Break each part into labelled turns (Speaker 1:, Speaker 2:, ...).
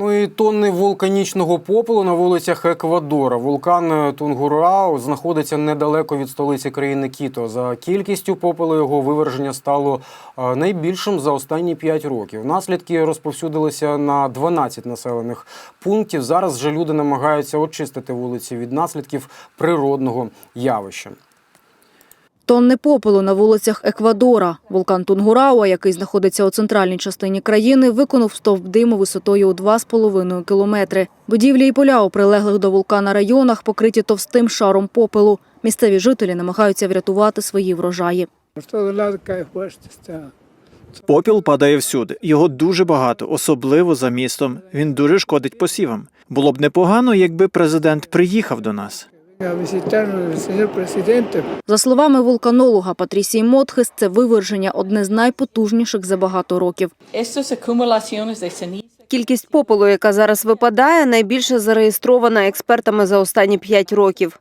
Speaker 1: Ну і тонни вулканічного попелу на вулицях Еквадора. Вулкан Тунгурао знаходиться недалеко від столиці країни Кіто. За кількістю попелу його виверження стало е, найбільшим за останні 5 років. Наслідки розповсюдилися на 12 населених пунктів. Зараз же люди намагаються очистити вулиці від наслідків природного явища.
Speaker 2: Тонни попелу на вулицях Еквадора. Вулкан Тунгурауа, який знаходиться у центральній частині країни, виконав стовп диму висотою у 2,5 кілометри. Будівлі і поля у прилеглих до вулкана районах покриті товстим шаром попелу. Місцеві жителі намагаються врятувати свої врожаї.
Speaker 3: Попіл падає всюди. Його дуже багато, особливо за містом. Він дуже шкодить посівам. Було б непогано, якби президент приїхав до нас.
Speaker 2: За словами вулканолога Патрісії Мотхес, це виверження одне з найпотужніших за багато років.
Speaker 4: Кількість попелу, яка зараз випадає, найбільше зареєстрована експертами за останні п'ять років.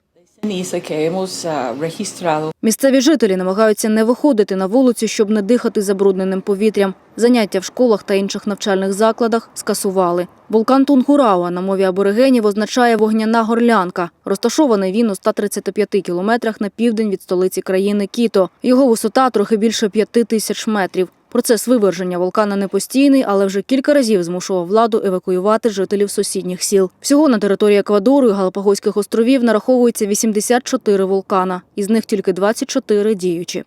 Speaker 2: Місцеві жителі намагаються не виходити на вулицю, щоб не дихати забрудненим повітрям. Заняття в школах та інших навчальних закладах скасували. Вулкан Тунгурауа на мові аборигенів означає вогняна горлянка. Розташований він у 135 кілометрах на південь від столиці країни Кіто. Його висота трохи більше п'яти тисяч метрів. Процес виверження вулкана не постійний, але вже кілька разів змушував владу евакуювати жителів сусідніх сіл. Всього на території Еквадору і Галапагоських островів нараховується 84 вулкана, із них тільки 24 діючі.